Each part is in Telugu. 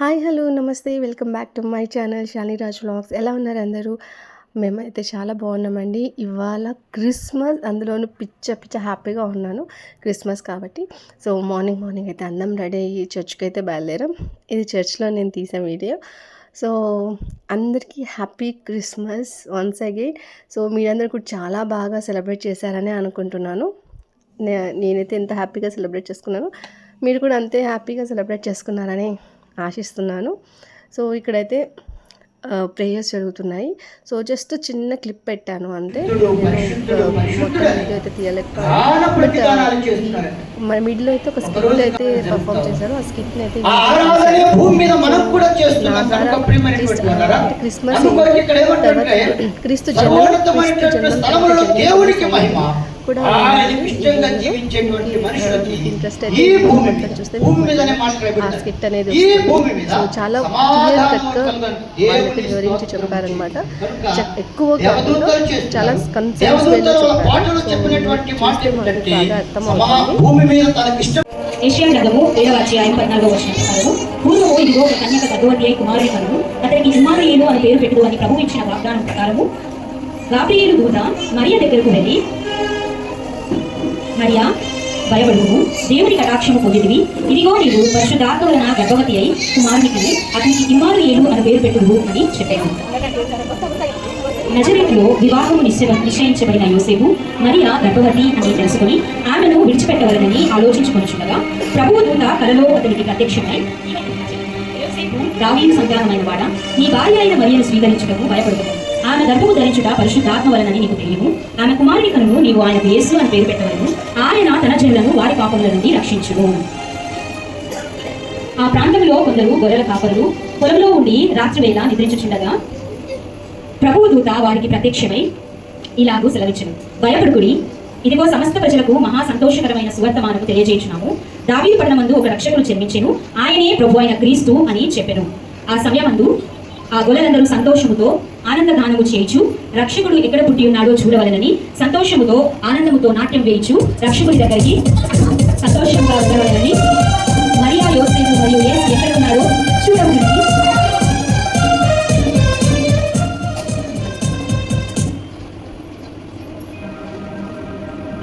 హాయ్ హలో నమస్తే. Welcome back to my channel Shaliraj vlogs. ఎలా ఉన్నారు అందరూ? మేమైతే చాలా బాగున్నామండి. ఇవాళ క్రిస్మస్ అందులోనూ పిచ్చ పిచ్చ హ్యాపీగా ఉన్నాను. క్రిస్మస్ కాబట్టి. సో మార్నింగ్ మార్నింగ్ అయితే అందం రెడీ అయ్యి చర్చ్కి అయితే బయలుదేరాం. ఇది చర్చ్లో నేను తీసిన వీడియో. సో అందరికీ happy Christmas once again. So మీరందరూ కూడా చాలా బాగా సెలబ్రేట్ చేశారని అనుకుంటున్నాను. నే- నేనైతే ఎంత హ్యాపీగా సెలబ్రేట్ చేసుకున్నాను. మీరు కూడా అంతే హ్యాపీగా సెలబ్రేట్ చేసుకున్నారని ఆశిస్తున్నాను. సో ఇక్కడైతే ప్రేయర్స్ జరుగుతున్నాయి. సో జస్ట్ చిన్న క్లిప్ పెట్టాను అంతే. మొత్తం వీడియో అయితే తీయలేకపోయాను బట్ మన మిడిల్ అయితే ఒక స్కిట్ అయితే పర్ఫామ్ చేశారు. ఆ స్కిట్ అయితే క్రిస్మస్ క్రిస్తు జన్మం క్రిస్తు కూడా ఇంట్రెస్ట్ అయితే చూస్తే ఆ స్కిట్ అనేది ఈ వస్తుంది. భూమి మీద సో చాలా క్లియర్ కట్ వాళ్ళకి వివరించి చెప్పారనమాట ఎక్కువ కాకుండా చాలా కన్సర్న్స్ ఏడవ అధ్యాయం పద్నాలుగో పూర్వము ఇదిగో ఒక కన్యక గర్భవతి కుమారుని అతనికి ఇస్మాయిలు అని పేరు ప్రభు ఇచ్చిన వాగ్దానం ప్రకారము గాబ్రియేలు దూత మరియ దగ్గరకు వెళ్ళి మరియా భయపడుము దేవుని కటాక్షము పొందిదివి ఇదిగో నీవు పరిశుద్ధాత్మ వలన గర్భవతి అయి కుమారునికి అతనికి ఇమ్మానుయేలు అని పేరు పెట్టుదు అని చెప్పాను. నజరేతులో వివాహము నిశ్చయ నిశ్చయించబడిన యోసేపు మరియా గర్భవతి అని తెలుసుకుని ఆమెను విడిచిపెట్టవలనని ఆలోచించుకొనిచుండగా ప్రభువు దూత కలలో అతనికి ప్రత్యక్షమై యోసేపు సంతానమైన వాడ? నీ భార్య అయిన మరియను స్వీకరించుటకు భయపడుతుంది ఆమె గర్భము ధరించుట పరిశుద్ధాత్మ వలనని నీకు తెలియను ఆమె కుమారుని కనుము నీవు ఆయనకు యేసు అని పేరు పెట్టవలను. ఆయన తన జనులను వారి పాపముల నుండి రక్షించును ఆ ప్రాంతంలో కొందరు గొర్రెల కాపరులు పొలంలో ఉండి రాత్రివేళ నిద్రించుచుండగా ప్రభువు దూత వారికి ప్రత్యక్షమై ఇలాగూ సెలవిచ్చను. భయపడుకుడి ఇదిగో సమస్త ప్రజలకు మహా సంతోషకరమైన సువర్తమానము తెలియజేయుచున్నాము. దావీదు పట్టణమందు ఒక రక్షకుడు జన్మించెను. ఆయనే ప్రభు అయిన క్రీస్తు అని చెప్పెను. ఆ సమయమందు ఆ గొల్లలందరూ సంతోషముతో ఆనందగానము చేయుచు రక్షకుడు ఎక్కడ పుట్టి ఉన్నాడో చూడవలనని సంతోషముతో ఆనందముతో నాట్యం వేయుచు రక్షకుడి దగ్గరికి సంతోషంగా ఉండవలనని మరియా యోసేపు మరియు ఎక్కడ ఉన్నాడో చూడవలనని.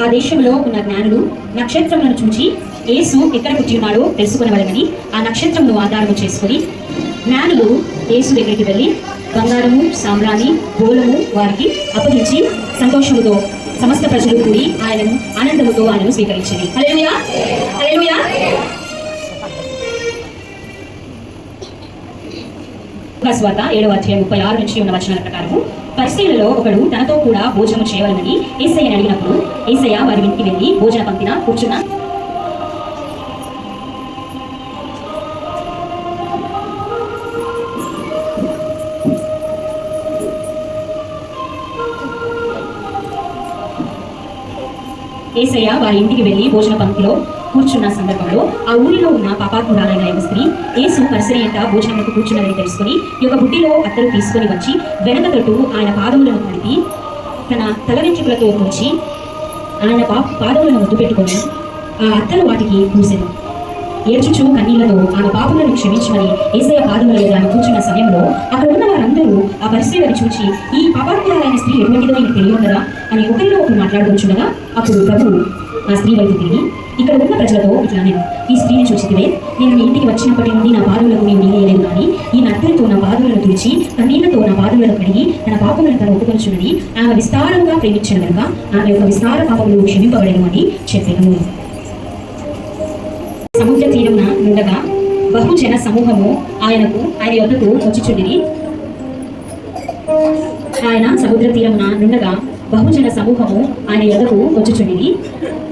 ఆ దేశంలో ఉన్న జ్ఞానులు నక్షత్రములను చూచి యేసు ఎక్కడ పుట్టి ఉన్నాడో తెలుసుకునవలనని ఆ నక్షత్రమును ఆధారము చేసుకొని జ్ఞానులు యేసు దగ్గరికి వెళ్ళి బంగారము సామ్రాణి గోలము వారికి అప్పగించి సంతోషముతో సమస్త ప్రజలు కూడి ఆయనను ఆనందముతో ఆయనను స్వీకరించింది హల్లెలూయా! హల్లెలూయా! స్వాత ఏడవ అధ్యాయం ముప్పై ఆరు నుంచి ఉన్న వచనాల ప్రకారము పరిశీలలో ఒకడు తనతో కూడా భోజనం చేయవలనని ఏసయ్యని అడిగినప్పుడు ఏసయ్య వారి ఇంటికి వెళ్ళి భోజన పంక్తిన కూర్చున్న ఏసయ్య వారి ఇంటికి వెళ్ళి భోజన పంక్తిలో కూర్చున్న సందర్భంలో ఆ ఊరిలో ఉన్న పాపాత్మురాలైన ఒక స్త్రీ యేసు పరిసరి ఎంత భోజనములకు కూర్చున్నదని తెలుసుకుని ఈ యొక్క బుట్టిలో అత్తరు తీసుకొని వచ్చి వెనక తట్టు ఆయన పాదములను కలిపి తన తల వెంచుకలతో పూచి ఆయన పా పాదములను ముద్దు పెట్టుకొని ఆ అత్తలు వాటికి పూసెను. ఏడ్చుచు కన్నీళ్ళతో ఆమె పాపలను క్షమించమని ఏసయ పాదముల ఆమె కూర్చున్న సమయంలో అక్కడ ఉన్న వారందరూ ఆ పరిస్థితిని చూచి ఈ పాపాత్మురాలైన స్త్రీ ఎటువంటిదో నీకు తెలియదు అని ఒకరిలో ఒకరు మాట్లాడుకుంటుండగా అప్పుడు ప్రభు ఆ స్త్రీ వైపు తిరిగి ఇక్కడ ఉన్న ప్రజలతో ఇట్లా నేను ఈ స్త్రీని చూసిదివే నేను మీ ఇంటికి వచ్చినప్పటి నుండి నా పాదములకు నేను నీయలేదు కానీ ఈ నద్దరితో నా పాదములను తుడిచి కన్నీళ్ళతో నా పాదములను కడిగి తన పాపములను తను ఒప్పుకొచ్చునని ఆమె విస్తారంగా ప్రేమించిన కనుక ఆమె యొక్క విస్తార పాపములు క్షమింపబడను అని చెప్పాను. సముద్ర తీరమున నుండగా బహుజన సమూహము ఆయనకు ఆయన యొక్కకు వచ్చుచుండిరి. ఆయన సముద్ర తీరమున నుండగా బహుజన సమూహము ఆయన యొక్కకు వచ్చుచుండిరి.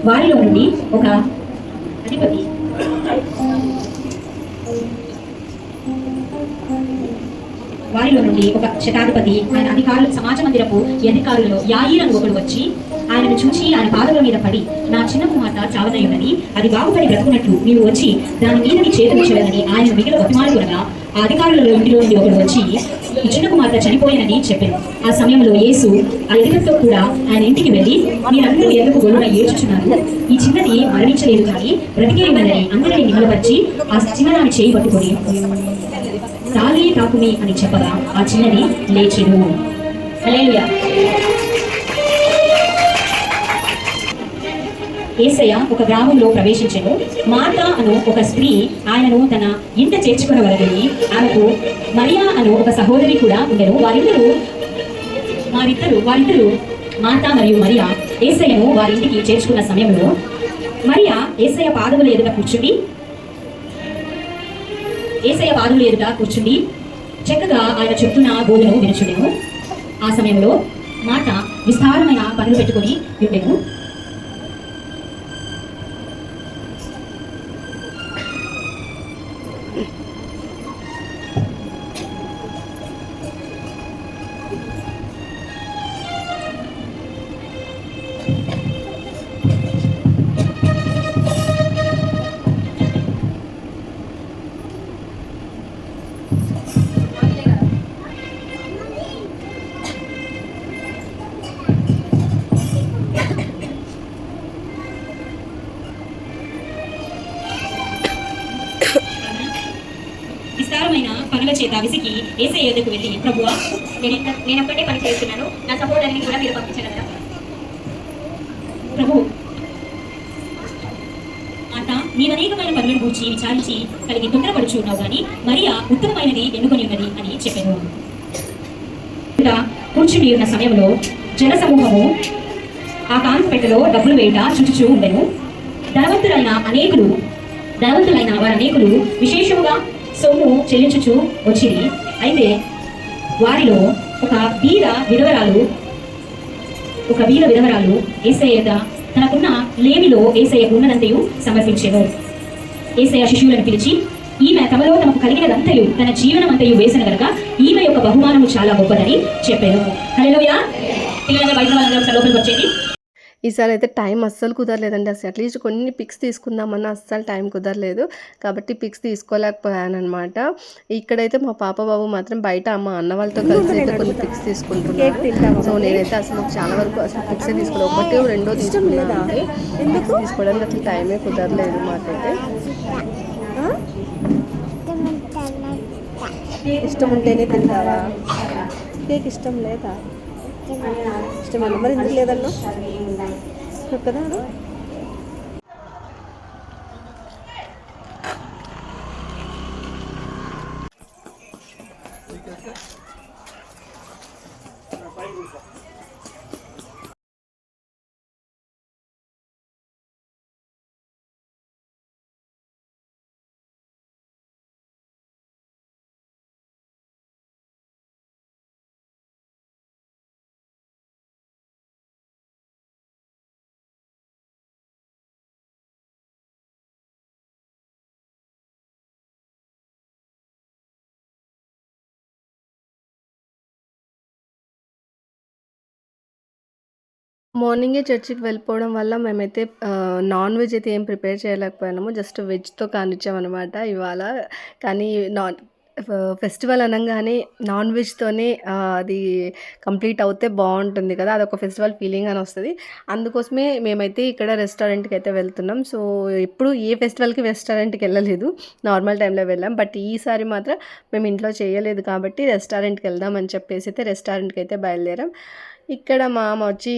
వారిలో నుండి ఒక అధిపతి వారిలో నుండి ఒక శతాధిపతి ఆయన అధికారులు సమాజ మందిరపు ఈ అధికారులలో యాయిరను ఒకడు వచ్చి ఆయనను చూచి ఆయన పాదముల మీద పడి నా చిన్న కుమార్తె చావనయ్యున్నది అది బాగుపడి బ్రతుకున్నట్లు నీవు వచ్చి దాని మీద నీ చేతులు చేయాలని ఆయన మిగిలిన బతిమాలుకునగా ఆ అధికారులలో ఇంటిలో నుండి ఒకడు వచ్చి ఈ చిన్న కుమార్తె చనిపోయానని చెప్పాను. ఆ సమయంలో యేసు ఆ ఎదుగుతో కూడా ఆయన ఇంటికి వెళ్ళి మీరందరూ ఎందుకు గొడవ ఏడ్చుచున్నారు? ఈ చిన్నది మరణించలేదు కానీ బ్రతికే ఉన్నదని అందరినీ నిలబచ్చి ఆ చిన్నదాన్ని చేయి పట్టుకొని సాలి తాకుమి అని చెప్పగా ఆ చిన్నది లేచెను. ఏసయ్య ఒక గ్రామంలో ప్రవేశించెను. మాత అను ఒక స్త్రీ ఆయనను తన ఇంట చేర్చుకునవలని ఆమెకు మరియా అను ఒక సహోదరి కూడా ఉండెను. వారిద్దరూ వారిద్దరు వారిద్దరు మాత మరియు మరియా ఏసయ్యను వారింటికి చేర్చుకున్న సమయంలో మరియా ఏసయ్య పాదముల ఎదుట కూర్చుని ఏసయ పాదముల ఎదుట కూర్చుండి చక్కగా ఆయన చెప్తున్న బోధను వినుచుండెను. ఆ సమయంలో మాట విస్తారమైన పనులు పెట్టుకొని ఉండెను. విస్తారమైన చేత విసికి ఏసే ఎదుకు వెళ్ళి ప్రభువా నేను నేను ఒక్కటే పని చేస్తున్నాను. నా సహోదరిని కూడా మీరు పంపించగలరా? ప్రభు ఆట నేను అనేకమైన పనులను గూర్చి విచారించి కలిగి తొందరపడుచున్నావు కానీ మరియా ఉత్తమమైనది ఎన్నుకొని ఉన్నది? అని చెప్పాను ఇంకా కూర్చుని ఉన్న సమయంలో జన సమూహము ఆ కాన్స్పెట్టలో డబ్బులు వేయట చుట్టుచూ ఉండెను. ధనవంతులైన అనేకులు ధనవంతులైన వారు అనేకులు విశేషముగా సొమ్ము చెల్లించుచు వచ్చింది అయితే వారిలో ఒక వీర విధవరాలు ఒక వీర విధవరాలు ఏసయ్య తనకున్న లేమిలో ఏసయ్యకు ఉన్నదంతయు సమర్పించెను. ఏసయ్య శిష్యులను పిలిచి ఈమె తమలో తమకు కలిగినదంతయు తన జీవనం అంతయు వేసిన గనక ఈమె యొక్క బహుమానము చాలా గొప్పదని చెప్పాను. హలోయా పిల్లలందరూ బయట వాళ్ళందరూ లోపలికి వచ్చేది ఈసారి అయితే టైం అస్సలు కుదరలేదండి. అసలు అట్లీస్ట్ కొన్ని పిక్స్ తీసుకుందామన్నా అస్సలు టైం కుదరలేదు. కాబట్టి పిక్స్ తీసుకోలేకపోయాను అనమాట ఇక్కడైతే మా పాప బాబు మాత్రం బయట మా అన్న వాళ్ళతో కలిసి అయితే కొన్ని పిక్స్ తీసుకుంటున్నాను. సో నేనైతే అసలు చాలా వరకు అసలు పిక్సే తీసుకోలేదు. ఒకటి రెండో తీసుకున్నాను పిక్స్ తీసుకోవడానికి అసలు టైమే కుదరలేదు మాకైతే. ఇష్టం ఉంటేనే తింటావా? కేక్ ఇష్టం లేదా? ఇష్టమేనా మరి ఎందుకు లేదన్నా? కదా మార్నింగే చర్చికి వెళ్ళిపోవడం వల్ల మేమైతే నాన్ వెజ్ అయితే ఏం ప్రిపేర్ చేయలేకపోయాము. జస్ట్ వెజ్‌తో కానిచ్చామన్నమాట ఇవాళ. కానీ నాన్ ఫెస్టివల్ అనగానే నాన్ వెజ్‌తోనే అది కంప్లీట్ అవుతే బాగుంటుంది కదా! అదొక ఫెస్టివల్ ఫీలింగ్ అని వస్తుంది అందుకోసమే మేమైతే ఇక్కడ రెస్టారెంట్కి అయితే వెళ్తున్నాం. సో, ఎప్పుడు ఏ ఫెస్టివల్‌కి రెస్టారెంట్‌కి వెళ్ళలేదు. నార్మల్ టైంలో వెళ్ళాం. బట్ ఈసారి మాత్రం మేము ఇంట్లో చేయలేదు కాబట్టి రెస్టారెంట్‌కి వెళ్దాం అని చెప్పేసి అయితే రెస్టారెంట్‌కి అయితే బయలుదేరాం. ఇక్కడ మా అమ్మ వచ్చి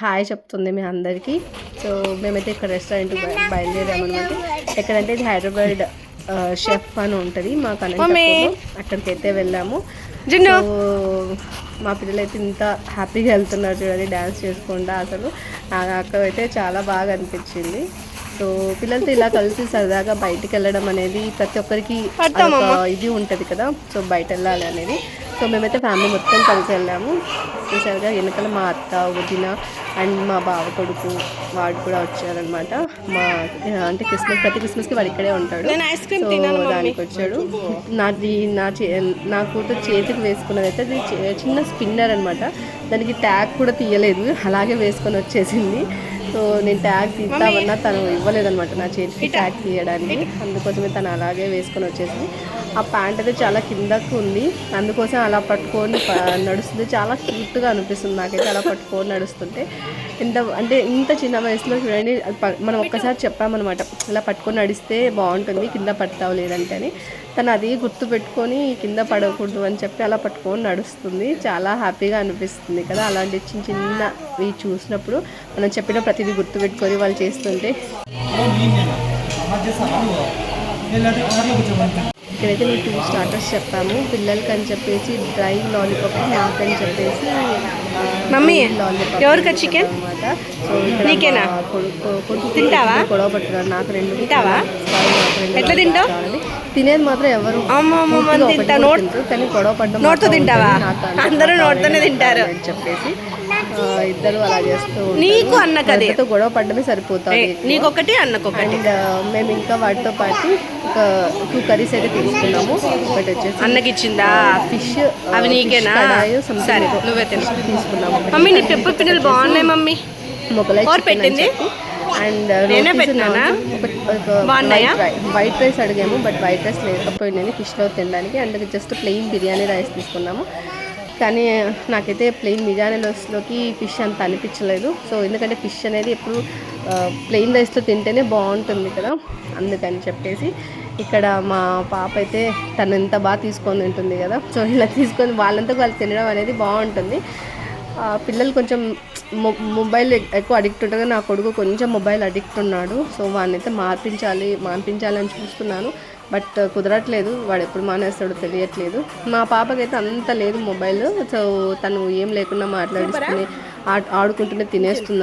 హాయ్ చెప్తుంది మీ అందరికీ. సో, మేమైతే ఇక్కడ రెస్టారెంట్‌కి బయ బయలుదేరామనమాట. ఎక్కడంటే ఇది హైదరాబాద్ షెఫ్ అని ఉంటది మాకు అనంతపూర్‌లో. అక్కడికైతే వెళ్ళాము. మా పిల్లలైతే ఇంత హ్యాపీగా వెళ్తున్నారు చూడండి డాన్స్ చేసుకుంటా అసలు. నాకైతే చాలా బాగా అనిపించింది. సో, పిల్లలతో ఇలా కలిసి సరదాగా బయటికెళ్ళడం అనేది ప్రతి ఒక్కరికి ఇది ఉంటది కదా! సో, బయటెళ్ళాలి అనేది. సో మేమైతే ఫ్యామిలీ మొత్తం కలిసి వెళ్ళాము. చూసారుగా వెనకాల మా అత్త వదిన అండ్ మా బావ కొడుకు వాడు కూడా వచ్చారనమాట మా అంటే క్రిస్మస్ ప్రతి క్రిస్మస్కి వాడు ఇక్కడే ఉంటాడు. సో దానికి వచ్చాడు. నాది నా చే నా కూతురు చేతికి వేసుకున్నది అయితే అది చిన్న స్పిన్నర్ అనమాట దానికి ట్యాగ్ కూడా తీయలేదు. అలాగే వేసుకొని వచ్చేసింది. సో నేను ట్యాగ్ తీద్దామన్నా తను ఇవ్వలేదన్నమాట నా చేతికి ట్యాగ్ తీయడానికి. అందుకోసమే తను అలాగే వేసుకొని వచ్చేసింది. ఆ ప్యాంట్ అయితే చాలా కిందకు ఉంది. అందుకోసం అలా పట్టుకొని ప- నడుస్తుంది. చాలా క్యూట్గా అనిపిస్తుంది నాకైతే అలా పట్టుకొని నడుస్తుంటే. ఎంత అంటే ఇంత చిన్న వయసులో చూడండి మనం ఒక్కసారి చెప్పామన్నమాట. ఇలా పట్టుకొని నడిస్తే బాగుంటుంది కింద పడతావు లేదంటే అని తను అది గుర్తు పెట్టుకొని కింద పడకూడదు అని చెప్పి అలా పట్టుకొని నడుస్తుంది. చాలా హ్యాపీగా అనిపిస్తుంది కదా. అలాంటి చిన్న చిన్నవి చూసినప్పుడు మనం చెప్పిన ప్రతిదీ గుర్తు పెట్టుకొని వాళ్ళు చేస్తుంటే. ఇక్కడైతే మేము టూ స్టార్టర్స్ చెప్పాము పిల్లలకి అని చెప్పేసి డ్రై లాలీపాప్ మాకని చెప్పేసి మమ్మీ, లాలీపాప్ ఎవరికా ఇక్కడ నీకేనా? తింటావా? గొడవ పట్టుకున్నారు నాకు రెండు తింటావా? ఎట్లా తింటావు? తినేది మాత్రం ఎవరు తింటా. నోట్-. కానీ గొడవ పడ్డం నోట్తో తింటావా? అందరూ నోట్తోనే తింటారు. అని చెప్పేసి ఇద్దరు అలా చేస్తూ. నీకు అన్నకదే. వాళ్ళతో గొడవ పడ్డమే సరిపోతుంది ఎక్కువ. నీకొకటి అన్నకొకటి అండ్ మేము ఇంకా వాటితో పాటు ఒక టూ కర్రీస్ అయితే తీసుకున్నాము ఒకటి వచ్చేసి అన్నకి ఇచ్చిందా ఫిష్ అవి నీకేనా? సరే, నువ్వే. తీసుకున్నాము మమ్మీ నీ పెప్పర్ పిన్నలు బాగున్నాయి మమ్మీ మొగలై పెట్టింది? అండ్ నేనే పెట్టినానా? బాగున్నాయా? వైట్ రైస్ అడిగాము బట్ వైట్ రైస్ లేకపోయిందని ఫిష్లో తినడానికి అందుకే జస్ట్ ప్లెయిన్ బిర్యానీ రైస్ తీసుకున్నాము కానీ నాకైతే ప్లెయిన్ బిర్యానీలోకి ఫిష్ అంత అనిపించలేదు. సో ఎందుకంటే ఫిష్ అనేది ఎప్పుడు ప్లెయిన్ రైస్తో తింటేనే బాగుంటుంది కదా అందుకని చెప్పేసి ఇక్కడ మా పాప అయితే తను ఎంత బాగా తీసుకొని తింటుంది కదా. సో ఇలా తీసుకొని వాళ్ళంతా వాళ్ళు తినడం అనేది బాగుంటుంది. పిల్లలు కొంచెం మొబైల్ ఎక్కువ అడిక్ట్ ఉంటారు. నా కొడుకు కొంచెం మొబైల్ అడిక్ట్ ఉన్నాడు. సో వాడిని అయితే మార్పించాలి మార్పించాలని చూస్తున్నాను. బట్ కుదరట్లేదు. వాడు ఎప్పుడు మానేస్తాడో తెలియట్లేదు. మా పాపకైతే అంత లేదు మొబైల్. సో తను ఏం లేకుండా మాట్లాడిస్తుంది ఆడుకుంటూనే తినేస్తుంది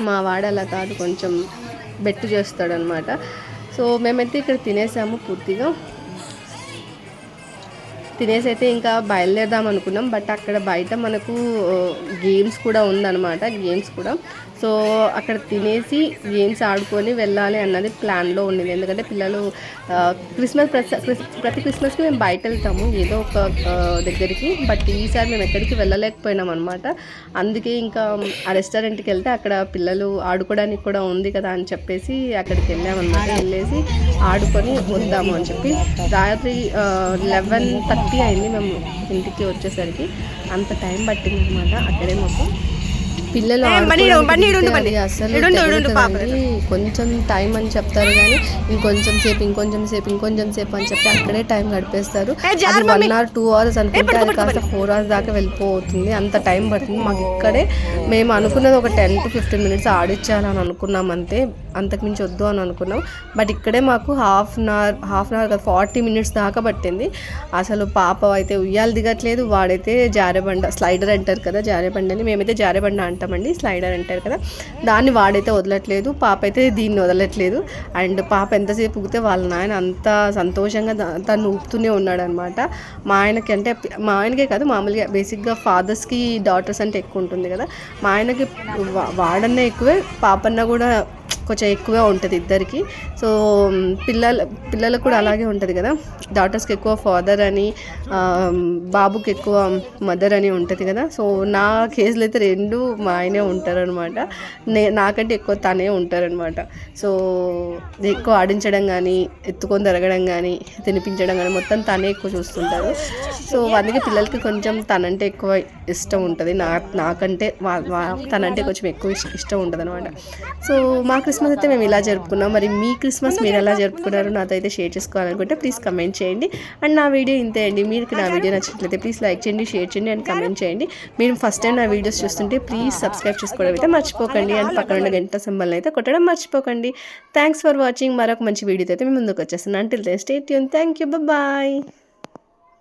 మా వాడు అలా కాదు. కొంచెం బెట్టు చేస్తాడనమాట సో మేమైతే ఇక్కడ తినేసాము పూర్తిగా. తినేసి అయితే ఇంకా బయలుదేరదాం అనుకున్నాం. బట్ అక్కడ బయట మనకు గేమ్స్ కూడా ఉందన్నమాట. గేమ్స్ కూడా. సో అక్కడ తినేసి గేమ్స్ ఆడుకొని వెళ్ళాలి అన్నది ప్లాన్లో ఉండింది. ఎందుకంటే పిల్లలు క్రిస్మస్ ప్రతి క్రిస్- ప్రతి క్రిస్మస్కి మేము బయట వెళ్తాము ఏదో ఒక దగ్గరికి. బట్ ఈసారి మేము ఎక్కడికి వెళ్ళలేకపోయినాం అనమాట అందుకే ఇంకా ఆ రెస్టారెంట్కి వెళ్తే అక్కడ పిల్లలు ఆడుకోవడానికి కూడా ఉంది కదా అని చెప్పేసి అక్కడికి వెళ్ళామన్నమాట వెళ్ళేసి ఆడుకొని వద్దాము అని చెప్పి రాత్రి లెవెన్ థర్టీ అయింది మేము ఇంటికి వచ్చేసరికి. అంత టైం పట్టింది అనమాట అక్కడే మాకు. పిల్లలు. కొంచెం టైం అని చెప్తారు కానీ ఇంకొంచెం సేపు ఇంకొంచెం సేపు ఇంకొంచెం సేపు అని చెప్పి అక్కడే టైం గడిపేస్తారు. అది వన్. అవర్ టూ అవర్స్ అనుకుంటే అది కాస్త ఫోర్ అవర్స్ దాకా వెళ్ళిపోతుంది. అంత టైం పడుతుంది. మాకు ఇక్కడే మేము అనుకున్నది ఒక టెన్ టు ఫిఫ్టీన్ మినిట్స్ ఆడిచ్చాలని అనుకున్నాం అంతే అంతకుమించి వద్దు అని అనుకున్నాం. బట్ ఇక్కడే మాకు half an hour half an hour forty minutes దాకా పట్టింది. అసలు పాప అయితే ఉయ్యాలు దిగట్లేదు. వాడైతే జారేబండ స్లైడర్ అంటారు కదా జారెబండ అని మేమైతే జారేబండ అంటామండి స్లైడర్ అంటారు కదా. దాన్ని వాడైతే వదలట్లేదు. పాప అయితే దీన్ని వదలట్లేదు. అండ్ పాప ఎంతసేపు ఊగితే వాళ్ళ నాయన అంత సంతోషంగా తను ఊపుతూనే ఉన్నాడు అనమాట మా ఆయనకి అంటే మా ఆయనకే కాదు మామూలుగా బేసిక్గా ఫాదర్స్కి డాటర్స్ అంటే ఎక్కువ ఉంటుంది కదా. మా ఆయనకి వా- వాడన్నా ఎక్కువే పాపన్న కూడా కొంచెం ఎక్కువే ఉంటుంది ఇద్దరికి. సో పిల్లల పిల్లలకు కూడా అలాగే ఉంటుంది కదా. డాటర్స్కి ఎక్కువ ఫాదర్ అని బాబుకి ఎక్కువ మదర్ అని ఉంటుంది కదా. సో నా కేసులో అయితే రెండు మా ఆయనే ఉంటారనమాట. నే నాకంటే ఎక్కువ తనే ఉంటారనమాట. సో ఎక్కువ ఆడించడం కానీ ఎత్తుకొని తిరగడం కానీ తినిపించడం కానీ మొత్తం తనే ఎక్కువ చూస్తుంటారు. సో అందుకే పిల్లలకి కొంచెం తనంటే ఎక్కువ ఇష్టం ఉంటుంది. నా నాకంటే తనంటే కొంచెం ఎక్కువ ఇష్టం ఉంటుంది అనమాట సో మాకు క్రిస్మస్ అయితే మేము ఇలా జరుపుకున్నాం. మరి మీ క్రిస్మస్ మీరు ఎలా జరుపుకున్నారో నాతో అయితే షేర్ చేసుకోవాలనుకుంటే ప్లీజ్ కమెంట్ చేయండి. అండ్ నా వీడియో ఇంతే అండి. మీకు నా వీడియో నచ్చినట్లయితే ప్లీజ్ లైక్ చేయండి షేర్ చేయండి అండ్ కమెంట్ చేయండి. మీరు ఫస్ట్ టైం నా వీడియోస్ చూస్తుంటే ప్లీజ్ సబ్స్క్రైబ్ చేసుకోవడం అయితే మర్చిపోకండి. అండ్ పక్కన ఉన్న గంట సింబల్ అయితే కొట్టడం మర్చిపోకండి. థ్యాంక్స్ ఫర్ వాచింగ్ మరొక మంచి వీడియోతో అయితే మేము ముందుకు వచ్చేస్తున్నాను. Until then stay thank you bye